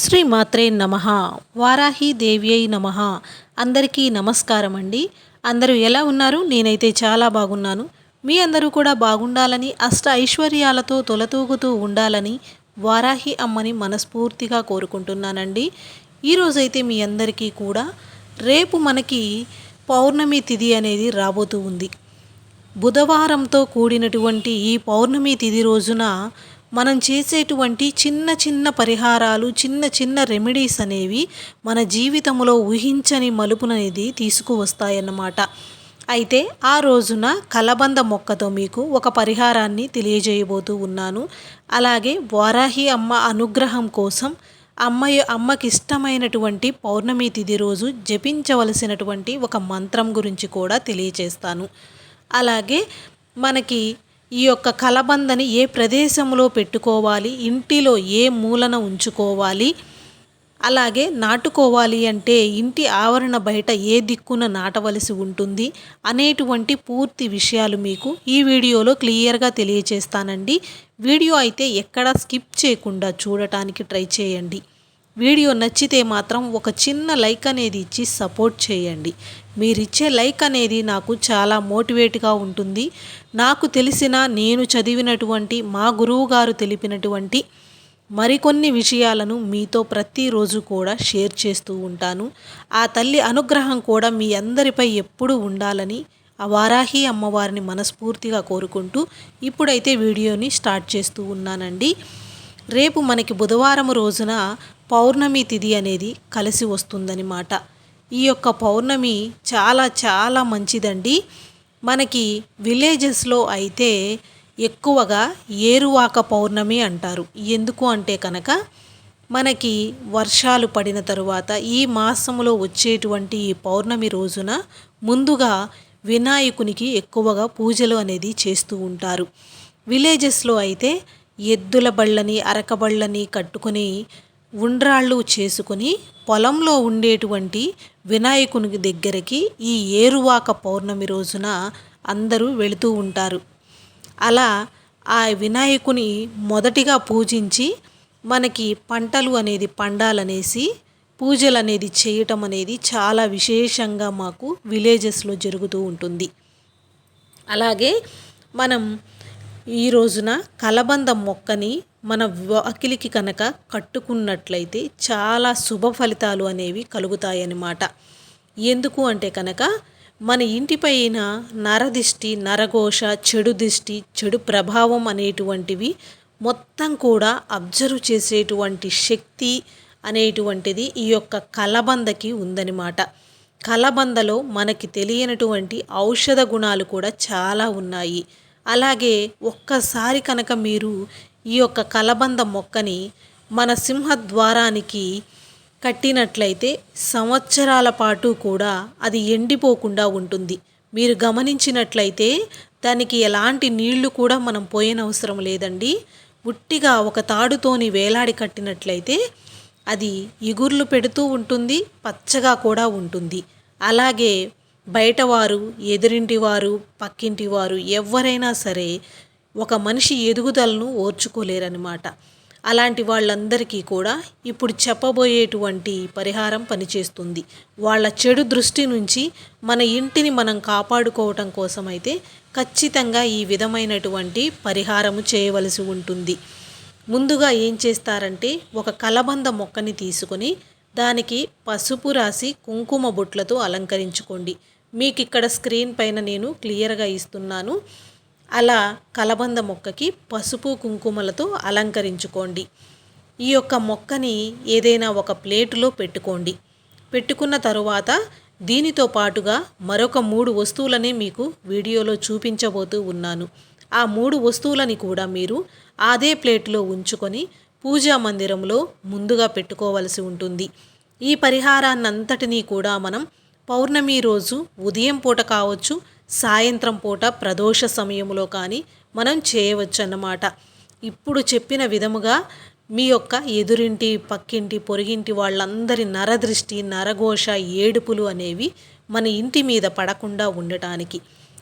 శ్రీ మాత్రే నమ. వారాహి దేవ్యై నమ. అందరికీ నమస్కారం అండి. అందరూ ఎలా ఉన్నారు? నేనైతే చాలా బాగున్నాను. మీ అందరూ కూడా బాగుండాలని అష్ట ఐశ్వర్యాలతో తొలతూగుతూ ఉండాలని వారాహి అమ్మని మనస్ఫూర్తిగా కోరుకుంటున్నానండి. ఈరోజైతే మీ అందరికీ కూడా రేపు మనకి పౌర్ణమి తిథి అనేది రాబోతూ ఉంది. బుధవారంతో కూడినటువంటి ఈ పౌర్ణమి తిథి రోజున మనం చేసేటువంటి చిన్న చిన్న పరిహారాలు చిన్న చిన్న రెమెడీస్ అనేవి మన జీవితంలో ఊహించని మలుపుననేది తీసుకువస్తాయన్నమాట. అయితే ఆ రోజున కలబంద మొక్కతో మీకు ఒక పరిహారాన్ని తెలియజేయబోతూ ఉన్నాను. అలాగే వారాహి అమ్మ అనుగ్రహం కోసం అమ్మయ్య అమ్మకి ఇష్టమైనటువంటి పౌర్ణమి తిథి రోజు జపించవలసినటువంటి ఒక మంత్రం గురించి కూడా తెలియజేస్తాను. అలాగే మనకి ఈ యొక్క కలబందని ఏ ప్రదేశంలో పెట్టుకోవాలి? ఇంటిలో ఏ మూలన ఉంచుకోవాలి? అలాగే నాటుకోవాలి అంటే ఇంటి ఆవరణ బయట ఏ దిక్కున నాటవలసి ఉంటుంది? అనేటువంటి పూర్తి విషయాలు మీకు ఈ వీడియోలో క్లియర్గా తెలియచేస్తానండి. వీడియో అయితే ఎక్కడా స్కిప్ చేయకుండా చూడటానికి ట్రై చేయండి. వీడియో నచ్చితే మాత్రం ఒక చిన్న లైక్ అనేది ఇచ్చి సపోర్ట్ చేయండి. మీరిచ్చే లైక్ అనేది నాకు చాలా మోటివేట్గా ఉంటుంది. నాకు తెలిసిన నేను చదివినటువంటి మా గురువు గారు తెలిపినటువంటి మరికొన్ని విషయాలను మీతో ప్రతిరోజు కూడా షేర్ చేస్తూ ఉంటాను. ఆ తల్లి అనుగ్రహం కూడా మీ అందరిపై ఎప్పుడూ ఉండాలని ఆ వారాహి అమ్మవారిని మనస్ఫూర్తిగా కోరుకుంటూ ఇప్పుడైతే వీడియోని స్టార్ట్ చేస్తూ ఉన్నానండి. రేపు మనకి బుధవారం రోజున పౌర్ణమి తిథి అనేది కలిసి వస్తుందన్నమాట ఈ యొక్క పౌర్ణమి చాలా చాలా మంచిదండి. మనకి విలేజెస్లో అయితే ఎక్కువగా ఏరువాక పౌర్ణమి అంటారు. ఎందుకు అంటే కనుక మనకి వర్షాలు పడిన తరువాత ఈ మాసంలో వచ్చేటువంటి ఈ పౌర్ణమి రోజున ముందుగా వినాయకునికి ఎక్కువగా పూజలు అనేది చేస్తూ ఉంటారు. విలేజెస్లో అయితే ఎద్దుల బళ్ళని అరకబళ్ళని కట్టుకుని కట్టుకొని ఉండ్రాళ్ళు చేసుకుని పొలంలో ఉండేటువంటి వినాయకుని దగ్గరికి ఈ ఏరువాక పౌర్ణమి రోజున అందరూ వెళుతూ ఉంటారు. అలా ఆ వినాయకుని మొదటిగా పూజించి మనకి పంటలు అనేది పండాలనేసి పూజలు అనేది చేయటం అనేది చాలా విశేషంగా మాకు విలేజెస్లో జరుగుతూ ఉంటుంది. అలాగే మనం ఈ రోజున కలబంద మొక్కని మన వాకిలికి కనుక కట్టుకున్నట్లయితే చాలా శుభ ఫలితాలు అనేవి కలుగుతాయన్నమాట. ఎందుకు అంటే కనుక మన ఇంటిపైన నరదిష్టి నరఘోష చెడు దిష్టి చెడు ప్రభావం అనేటువంటివి మొత్తం కూడా అబ్జర్వ్ చేసేటువంటి శక్తి అనేటువంటిది ఈ యొక్క కలబందకి ఉందన్నమాట. కలబందలో మనకి తెలియనటువంటి ఔషధ గుణాలు కూడా చాలా ఉన్నాయి. అలాగే ఒక్కసారి కనుక మీరు ఈ యొక్క కలబంద మొక్కని మన సింహద్వారానికి కట్టినట్లయితే సంవత్సరాల పాటు కూడా అది ఎండిపోకుండా ఉంటుంది. మీరు గమనించినట్లయితే దానికి ఎలాంటి నీళ్ళు కూడా మనం పోయనవసరం లేదండి. ఉట్టిగా ఒక తాడుతోని వేలాడి కట్టినట్లయితే అది ఇగుర్లు పెడుతూ ఉంటుంది పచ్చగా కూడా ఉంటుంది. అలాగే బయటవారు ఎదురింటి వారు పక్కింటి వారు ఎవరైనా సరే ఒక మనిషి ఎదుగుదలను ఓర్చుకోలేరనమాట అలాంటి వాళ్ళందరికీ కూడా ఇప్పుడు చెప్పబోయేటువంటి పరిహారం పనిచేస్తుంది. వాళ్ళ చెడు దృష్టి నుంచి మన ఇంటిని మనం కాపాడుకోవటం కోసమైతే ఖచ్చితంగా ఈ విధమైనటువంటి పరిహారము చేయవలసి ఉంటుంది. ముందుగా ఏం చేస్తారంటే ఒక కలబంద మొక్కని తీసుకొని దానికి పసుపు రాసి కుంకుమ బొట్లతో అలంకరించుకోండి. మీకు ఇక్కడ స్క్రీన్ పైన నేను క్లియర్గా ఇస్తున్నాను. అలా కలబంద మొక్కకి పసుపు కుంకుమలతో అలంకరించుకోండి. ఈ యొక్క మొక్కని ఏదైనా ఒక ప్లేటులో పెట్టుకోండి. పెట్టుకున్న తరువాత దీనితో పాటుగా మరొక మూడు వస్తువులని మీకు వీడియోలో చూపించబోతూ ఉన్నాను. ఆ మూడు వస్తువులని కూడా మీరు అదే ప్లేట్లో ఉంచుకొని పూజా మందిరంలో ముందుగా పెట్టుకోవలసి ఉంటుంది. ఈ పరిహారాన్నంతటినీ కూడా మనం పౌర్ణమి రోజు ఉదయం పూట కావచ్చు సాయంత్రం పూట ప్రదోష సమయంలో కానీ మనం చేయవచ్చు అన్నమాట ఇప్పుడు చెప్పిన విధముగా మీ యొక్క ఎదురింటి పక్కింటి పొరిగింటి వాళ్ళందరి నరదృష్టి నరఘోష ఏడుపులు అనేవి మన ఇంటి మీద పడకుండా ఉండటానికి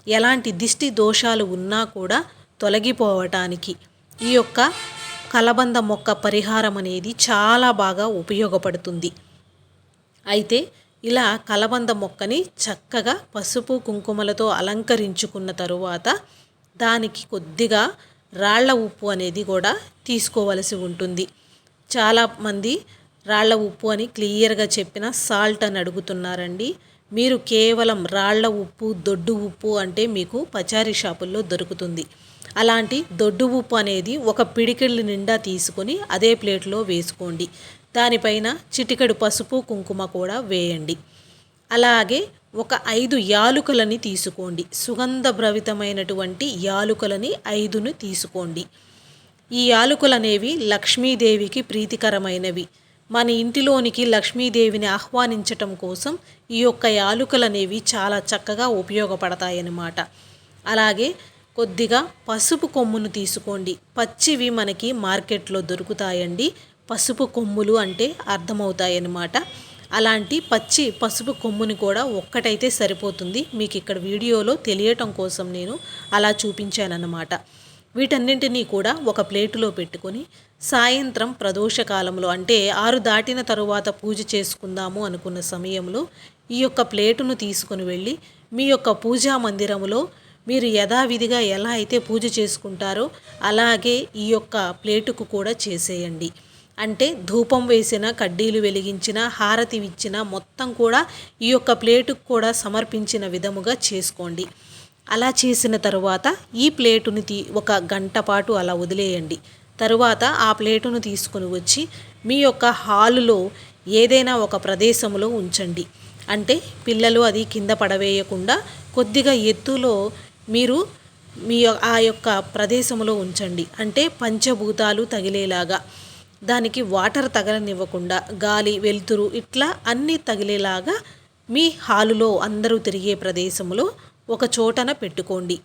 ఎలాంటి దిష్టి దోషాలు ఉన్నా కూడా తొలగిపోవటానికి ఈ యొక్క కలబంద మొక్క పరిహారం అనేది చాలా బాగా ఉపయోగపడుతుంది. అయితే ఇలా కలబంద మొక్కని చక్కగా పసుపు కుంకుమలతో అలంకరించుకున్న తరువాత దానికి కొద్దిగా రాళ్ళ ఉప్పు అనేది కూడా తీసుకోవలసి ఉంటుంది. చాలామంది రాళ్ళ ఉప్పు అని క్లియర్గా చెప్పిన సాల్ట్ అని అడుగుతున్నారండి. మీరు కేవలం రాళ్ళ ఉప్పు దొడ్డు ఉప్పు అంటే మీకు పచారీ షాపుల్లో దొరుకుతుంది. అలాంటి దొడ్డు ఉప్పు అనేది ఒక పిడికిళ్ళ నిండా తీసుకొని అదే ప్లేట్లో వేసుకోండి. దానిపైన చిటికెడు పసుపు కుంకుమ కూడా వేయండి. అలాగే ఒక ఐదు యాలుకలని తీసుకోండి. సుగంధభ్రవితమైనటువంటి యాలుకలని ఐదును తీసుకోండి. ఈ యాలుకలనేవి లక్ష్మీదేవికి ప్రీతికరమైనవి. మన ఇంటిలోనికి లక్ష్మీదేవిని ఆహ్వానించటం కోసం ఈ యొక్క యాలుకలనేవి చాలా చక్కగా ఉపయోగపడతాయన్నమాట. అలాగే కొద్దిగా పసుపు కొమ్మును తీసుకోండి. పచ్చివి మనకి మార్కెట్లో దొరుకుతాయండి. పసుపు కొమ్ములు అంటే అర్థమవుతాయన్నమాట. అలాంటి పచ్చి పసుపు కొమ్ముని కూడా ఒక్కటైతే సరిపోతుంది. మీకు ఇక్కడ వీడియోలో తెలియటం కోసం నేను అలా చూపించానన్నమాట. వీటన్నింటినీ కూడా ఒక ప్లేటులో పెట్టుకొని సాయంత్రం ప్రదోష కాలంలో అంటే ఆరు దాటిన తరువాత పూజ చేసుకుందాము అనుకున్న సమయంలో ఈ యొక్క ప్లేటును తీసుకుని వెళ్ళి మీ యొక్క పూజా మందిరంలో మీరు యథావిధిగా ఎలా అయితే పూజ చేసుకుంటారో అలాగే ఈ యొక్క ప్లేటుకు కూడా చేసేయండి. అంటే ధూపం వేసిన కడ్డీలు వెలిగించిన హారతి ఇచ్చిన మొత్తం కూడా ఈ యొక్క ప్లేటుకు కూడా సమర్పించిన విధముగా చేసుకోండి. అలా చేసిన తరువాత ఈ ప్లేటుని తీ ఒక గంట పాటు అలా వదిలేయండి. తరువాత ఆ ప్లేటును తీసుకుని వచ్చి మీ యొక్క హాలులో ఏదైనా ఒక ప్రదేశంలో ఉంచండి. అంటే పిల్లలు అది కింద పడవేయకుండా కొద్దిగా ఎత్తులో మీరు మీ ఆ యొక్క ప్రదేశంలో ఉంచండి. అంటే పంచభూతాలు తగిలేలాగా. దానికి వాటర్ తగలనివ్వకుండా గాలి వెలుతురు ఇట్లా అన్నీ తగిలేలాగా మీ హాలులో అందరూ తిరిగే ప్రదేశంలో ఒక చోటన పెట్టుకోండి.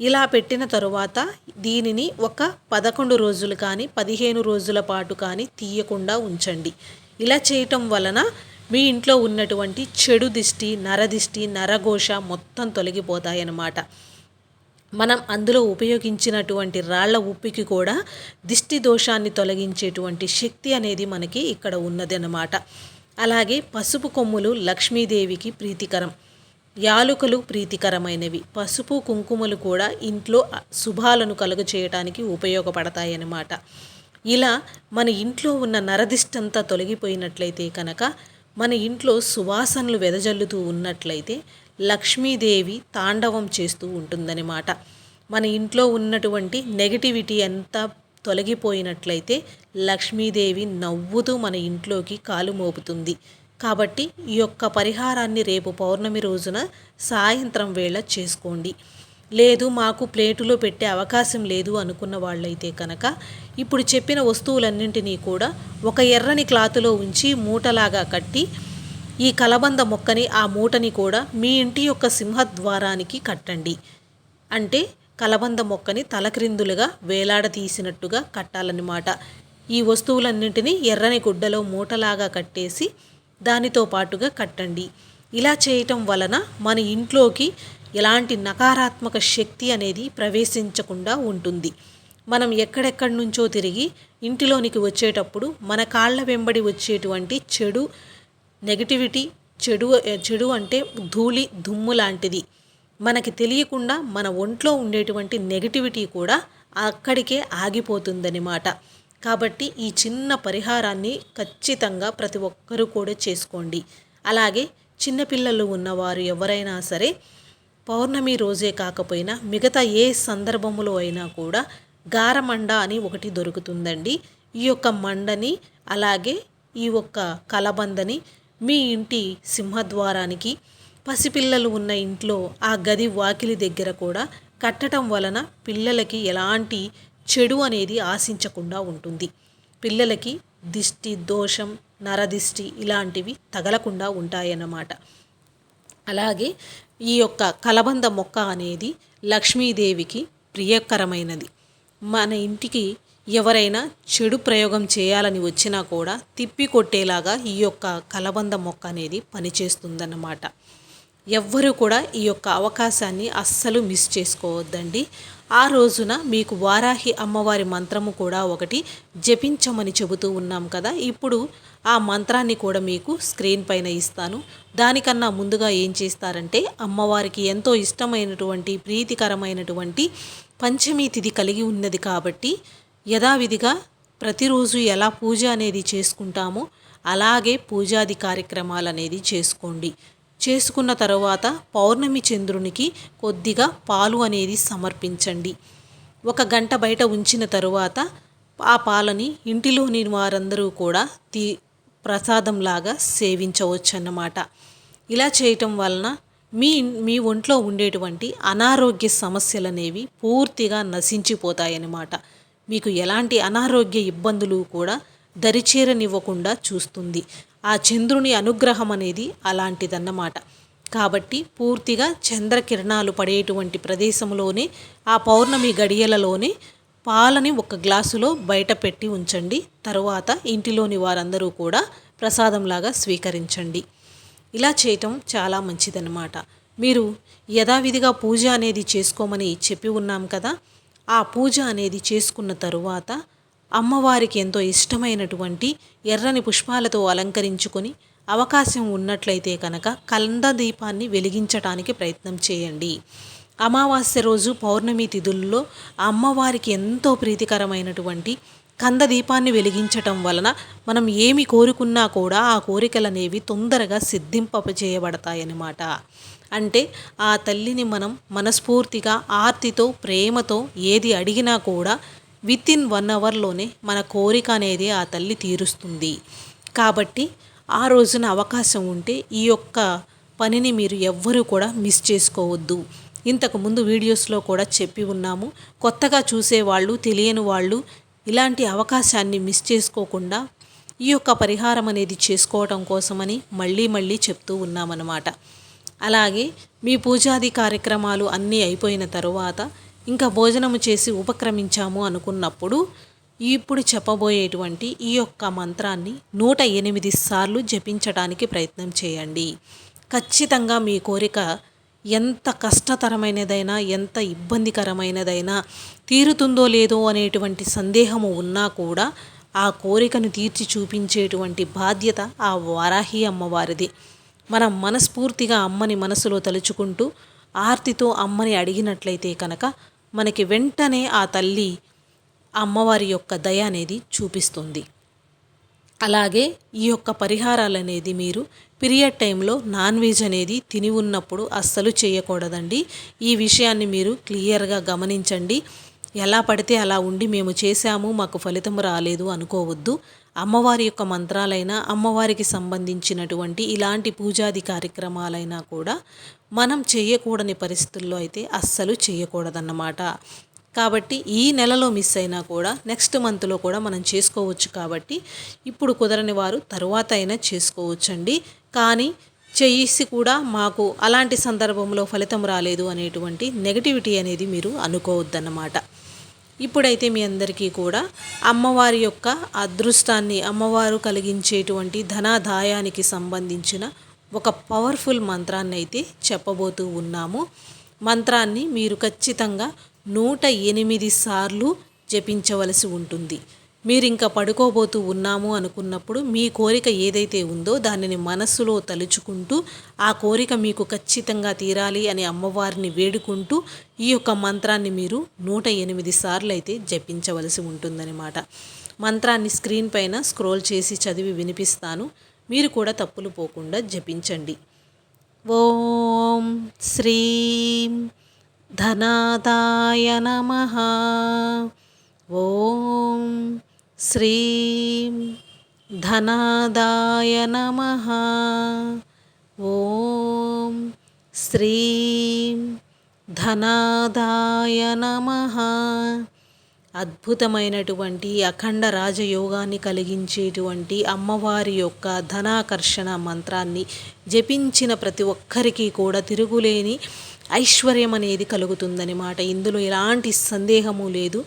ఇలా పెట్టిన తరువాత దీనిని ఒక పదకొండు రోజులు కానీ పదిహేను రోజుల పాటు కానీ తీయకుండా ఉంచండి. ఇలా చేయటం వలన మీ ఇంట్లో ఉన్నటువంటి చెడు దిష్టి నరదిష్టి నరఘోష మొత్తం తొలగిపోతాయన్నమాట. మనం అందులో ఉపయోగించినటువంటి రాళ్ళ ఉప్పికి కూడా దిష్టి దోషాన్ని తొలగించేటువంటి శక్తి అనేది మనకి ఇక్కడ ఉన్నదన్నమాట. అలాగే పసుపు కొమ్ములు లక్ష్మీదేవికి ప్రీతికరం. యాలుకలు ప్రీతికరమైనవి. పసుపు కుంకుమలు కూడా ఇంట్లో శుభాలను కలుగ చేయటానికి ఉపయోగపడతాయన్నమాట. ఇలా మన ఇంట్లో ఉన్న నరదిష్టంతా తొలగిపోయినట్లయితే కనుక మన ఇంట్లో సువాసనలు వెదజల్లుతూ ఉన్నట్లయితే లక్ష్మీదేవి తాండవం చేస్తూ ఉంటుందన్నమాట. మన ఇంట్లో ఉన్నటువంటి నెగటివిటీ అంతా తొలగిపోయినట్లయితే లక్ష్మీదేవి నవ్వుతూ మన ఇంట్లోకి కాలు మోపుతుంది. కాబట్టి ఈ యొక్క పరిహారాన్ని రేపు పౌర్ణమి రోజున సాయంత్రం వేళ చేసుకోండి. లేదు మాకు ప్లేటులో పెట్టే అవకాశం లేదు అనుకున్న వాళ్ళైతే కనుక ఇప్పుడు చెప్పిన వస్తువులన్నింటినీ కూడా ఒక ఎర్రని క్లాతులో ఉంచి మూటలాగా కట్టి ఈ కలబంద మొక్కని ఆ మూటని కూడా మీ ఇంటి యొక్క సింహద్వారానికి కట్టండి. అంటే కలబంద మొక్కని తలక్రిందులుగా వేలాడతీసినట్టుగా కట్టాలన్నమాట ఈ వస్తువులన్నింటినీ ఎర్రని గుడ్డలో మూటలాగా కట్టేసి దానితో పాటుగా కట్టండి. ఇలా చేయటం వలన మన ఇంట్లోకి ఎలాంటి నకారాత్మక శక్తి అనేది ప్రవేశించకుండా ఉంటుంది. మనం ఎక్కడెక్కడి నుంచో తిరిగి ఇంటిలోనికి వచ్చేటప్పుడు మన కాళ్ళ వెంబడి వచ్చేటువంటి చెడు నెగటివిటీ చెడు చెడు అంటే ధూళి దుమ్ము లాంటిది. మనకి తెలియకుండా మన ఒంట్లో ఉండేటువంటి నెగటివిటీ కూడా అక్కడికే ఆగిపోతుందన్నమాట. కాబట్టి ఈ చిన్న పరిహారాన్ని ఖచ్చితంగా ప్రతి ఒక్కరూ కూడా చేసుకోండి. అలాగే చిన్నపిల్లలు ఉన్నవారు ఎవరైనా సరే పౌర్ణమి రోజే కాకపోయినా మిగతా ఏ సందర్భములో అయినా కూడా గారమండ అని ఒకటి దొరుకుతుందండి. ఈ యొక్క మండని అలాగే ఈ ఒక్క కలబందని మీ ఇంటి సింహద్వారానికి పసిపిల్లలు ఉన్న ఇంట్లో ఆ గది వాకిలి దగ్గర కూడా కట్టడం వలన పిల్లలకి ఎలాంటి చెడు అనేది ఆశించకుండా ఉంటుంది. పిల్లలకి దిష్టి దోషం నరదిష్టి ఇలాంటివి తగలకుండా ఉంటాయన్నమాట. అలాగే ఈ యొక్క కలబంద మొక్క అనేది లక్ష్మీదేవికి ప్రియకరమైనది. మన ఇంటికి ఎవరైనా చెడు ప్రయోగం చేయాలని వచ్చినా కూడా తిప్పి కొట్టేలాగా ఈ యొక్క కలబంద మొక్క అనేది పనిచేస్తుందన్నమాట. ఎవ్వరూ కూడా ఈ యొక్క అవకాశాన్ని అస్సలు మిస్ చేసుకోవద్దండి. ఆ రోజున మీకు వారాహి అమ్మవారి మంత్రము కూడా ఒకటి జపించమని చెబుతూ ఉన్నాం కదా. ఇప్పుడు ఆ మంత్రాన్ని కూడా మీకు స్క్రీన్ పైన ఇస్తాను. దానికన్నా ముందుగా ఏం చేస్తారంటే అమ్మవారికి ఎంతో ఇష్టమైనటువంటి ప్రీతికరమైనటువంటి పంచమి తిథి కలిగి ఉన్నది కాబట్టి యథావిధిగా ప్రతిరోజు ఎలా పూజ అనేది చేసుకుంటామో అలాగే పూజాది కార్యక్రమాలు అనేది చేసుకోండి. చేసుకున్న తర్వాత పౌర్ణమి చంద్రునికి కొద్దిగా పాలు అనేది సమర్పించండి. ఒక గంట బయట ఉంచిన తరువాత ఆ పాలని ఇంటిలోని వారందరూ కూడా తీ ప్రసాదంలాగా సేవించవచ్చు అన్నమాట ఇలా చేయటం వలన మీ మీ ఒంట్లో ఉండేటువంటి అనారోగ్య సమస్యలు అనేవి పూర్తిగా నశించిపోతాయన్నమాట. మీకు ఎలాంటి అనారోగ్య ఇబ్బందులు కూడా దరిచేరనివ్వకుండా చూస్తుంది. ఆ చంద్రుని అనుగ్రహం అనేది అలాంటిదన్నమాట. కాబట్టి పూర్తిగా చంద్రకిరణాలు పడేటువంటి ప్రదేశంలోనే ఆ పౌర్ణమి గడియలలోనే పాలని ఒక గ్లాసులో బయట పెట్టి ఉంచండి. తరువాత ఇంటిలోని వారందరూ కూడా ప్రసాదంలాగా స్వీకరించండి. ఇలా చేయటం చాలా మంచిదన్నమాట. మీరు యథావిధిగా పూజ అనేది చేసుకోమని చెప్పి ఉన్నాం కదా ఆ పూజ అనేది చేసుకున్న తరువాత అమ్మవారికి ఎంతో ఇష్టమైనటువంటి ఎర్రని పుష్పాలతో అలంకరించుకొని అవకాశం ఉన్నట్లయితే కనుక కంద దీపాన్ని వెలిగించటానికి ప్రయత్నం చేయండి. అమావాస్య రోజు పౌర్ణమి తిథుల్లో అమ్మవారికి ఎంతో ప్రీతికరమైనటువంటి కంద దీపాన్ని వెలిగించటం వలన మనం ఏమి కోరుకున్నా కూడా ఆ కోరికలు అనేవి తొందరగా సిద్ధింపజేయబడతాయన్నమాట. అంటే ఆ తల్లిని మనం మనస్ఫూర్తిగా ఆర్తితో ప్రేమతో ఏది అడిగినా కూడా విత్ ఇన్ వన్ అవర్లోనే మన కోరిక అనేది ఆ తల్లి తీరుస్తుంది. కాబట్టి ఆ రోజున అవకాశం ఉంటే ఈ యొక్క పనిని మీరు ఎవ్వరూ కూడా మిస్ చేసుకోవద్దు. ఇంతకుముందు వీడియోస్లో కూడా చెప్పి ఉన్నాము. కొత్తగా చూసేవాళ్ళు తెలియని వాళ్ళు ఇలాంటి అవకాశాన్ని మిస్ చేసుకోకుండా ఈ యొక్క పరిహారం అనేది చేసుకోవటం కోసమని మళ్ళీ మళ్ళీ చెప్తూ ఉన్నామన్నమాట. అలాగే మీ పూజాది కార్యక్రమాలు అన్నీ అయిపోయిన తరువాత ఇంకా భోజనము చేసి ఉపక్రమించాము అనుకున్నప్పుడు ఇప్పుడు చెప్పబోయేటువంటి ఈ యొక్క మంత్రాన్ని నూట ఎనిమిది సార్లు జపించడానికి ప్రయత్నం చేయండి. ఖచ్చితంగా మీ కోరిక ఎంత కష్టతరమైనదైనా ఎంత ఇబ్బందికరమైనదైనా తీరుతుందో లేదో అనేటువంటి సందేహము ఉన్నా కూడా ఆ కోరికను తీర్చి చూపించేటువంటి బాధ్యత ఆ వారాహి అమ్మవారిది. మనం మనస్ఫూర్తిగా అమ్మని మనసులో తలుచుకుంటూ ఆర్తితో అమ్మని అడిగినట్లయితే కనుక మనకి వెంటనే ఆ తల్లి అమ్మవారి యొక్క దయ అనేది చూపిస్తుంది. అలాగే ఈ యొక్క పరిహారాలు అనేది మీరు పీరియడ్ టైంలో నాన్ వెజ్ అనేది తిని ఉన్నప్పుడు అస్సలు చేయకూడదండి. ఈ విషయాన్ని మీరు క్లియర్గా గమనించండి. ఎలా పడితే అలా ఉండి మేము చేశాము మాకు ఫలితం రాలేదు అనుకోవద్దు. అమ్మవారి యొక్క మంత్రాలైనా అమ్మవారికి సంబంధించినటువంటి ఇలాంటి పూజాది కార్యక్రమాలైనా కూడా మనం చేయకూడని పరిస్థితుల్లో అయితే అస్సలు చేయకూడదన్నమాట. కాబట్టి ఈ నెలలో మిస్ అయినా కూడా నెక్స్ట్ మంత్లో కూడా మనం చేసుకోవచ్చు కాబట్టి ఇప్పుడు కుదరని వారు తరువాత అయినా చేసుకోవచ్చండి. కానీ చేసి కూడా మాకు అలాంటి సందర్భంలో ఫలితం రాలేదు అనేటువంటి నెగటివిటీ అనేది మీరు అనుకోవద్దన్నమాట. ఇప్పుడైతే మీ అందరికీ కూడా అమ్మవారి యొక్క అదృష్టాన్ని అమ్మవారు కలిగించేటువంటి ధనాదాయానికి సంబంధించిన ఒక పవర్ఫుల్ మంత్రాన్ని అయితే చెప్పబోతూ ఉన్నాము. మంత్రాన్ని మీరు ఖచ్చితంగా నూట ఎనిమిది సార్లు జపించవలసి ఉంటుంది. మీరు ఇంకా పడుకోబోతూ ఉన్నాము అనుకున్నప్పుడు మీ కోరిక ఏదైతే ఉందో దానిని మనస్సులో తలుచుకుంటూ ఆ కోరిక మీకు ఖచ్చితంగా తీరాలి అని అమ్మవారిని వేడుకుంటూ ఈ యొక్క మంత్రాన్ని మీరు నూట ఎనిమిది సార్లు అయితే జపించవలసి ఉంటుందన్నమాట. మంత్రాన్ని స్క్రీన్ పైన స్క్రోల్ చేసి చదివి వినిపిస్తాను. మీరు కూడా తప్పులు పోకుండా జపించండి. ఓం శ్రీం ధనాదాయ నమ. ఓం శ్రీం ధనాదాయ నమ. ఓం శ్రీం ధనాదాయ నమ. అద్భుతమైనటువంటి అఖండ రాజయోగాన్ని కలిగించేటువంటి అమ్మవారి యొక్క ధనాకర్షణ మంత్రాన్ని జపించిన ప్రతి ఒక్కరికి కూడా తిరుగులేని ఐశ్వర్యం అనేది కలుగుతుందన్నమాట ఇందులో ఎలాంటి సందేహము లేదు.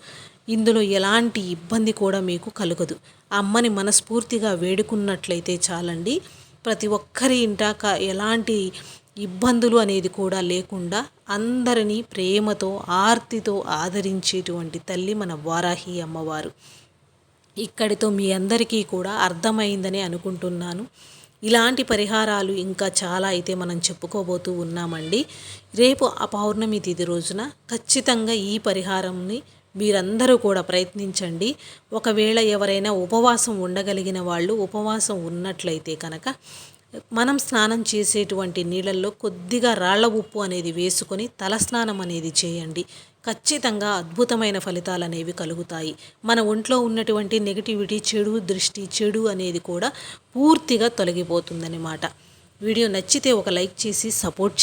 ఇందులో ఎలాంటి ఇబ్బంది కూడా మీకు కలగదు. అమ్మని మనస్ఫూర్తిగా వేడుకున్నట్లయితే చాలండి. ప్రతి ఒక్కరి ఇంటాక ఎలాంటి ఇబ్బందులు అనేది కూడా లేకుండా అందరినీ ప్రేమతో ఆర్తితో ఆదరించేటువంటి తల్లి మన వారాహి అమ్మవారు. ఇక్కడితో మీ అందరికీ కూడా అర్థమైందని అనుకుంటున్నాను. ఇలాంటి పరిహారాలు ఇంకా చాలా అయితే మనం చెప్పుకోబోతూ ఉన్నామండి. రేపు ఆ పౌర్ణమి తిథి రోజున ఖచ్చితంగా ఈ పరిహారంని మీరందరూ కూడా ప్రయత్నించండి. ఒకవేళ ఎవరైనా ఉపవాసం ఉండగలిగిన వాళ్ళు ఉపవాసం ఉన్నట్లయితే కనుక మనం స్నానం చేసేటువంటి నీళ్ళల్లో కొద్దిగా రాళ్ళ ఉప్పు అనేది వేసుకొని తలస్నానం అనేది చేయండి. ఖచ్చితంగా అద్భుతమైన ఫలితాలు అనేవి కలుగుతాయి. మన ఒంట్లో ఉన్నటువంటి నెగిటివిటీ చెడు దృష్టి చెడు అనేది కూడా పూర్తిగా తొలగిపోతుందన్నమాట. వీడియో నచ్చితే ఒక లైక్ చేసి సపోర్ట్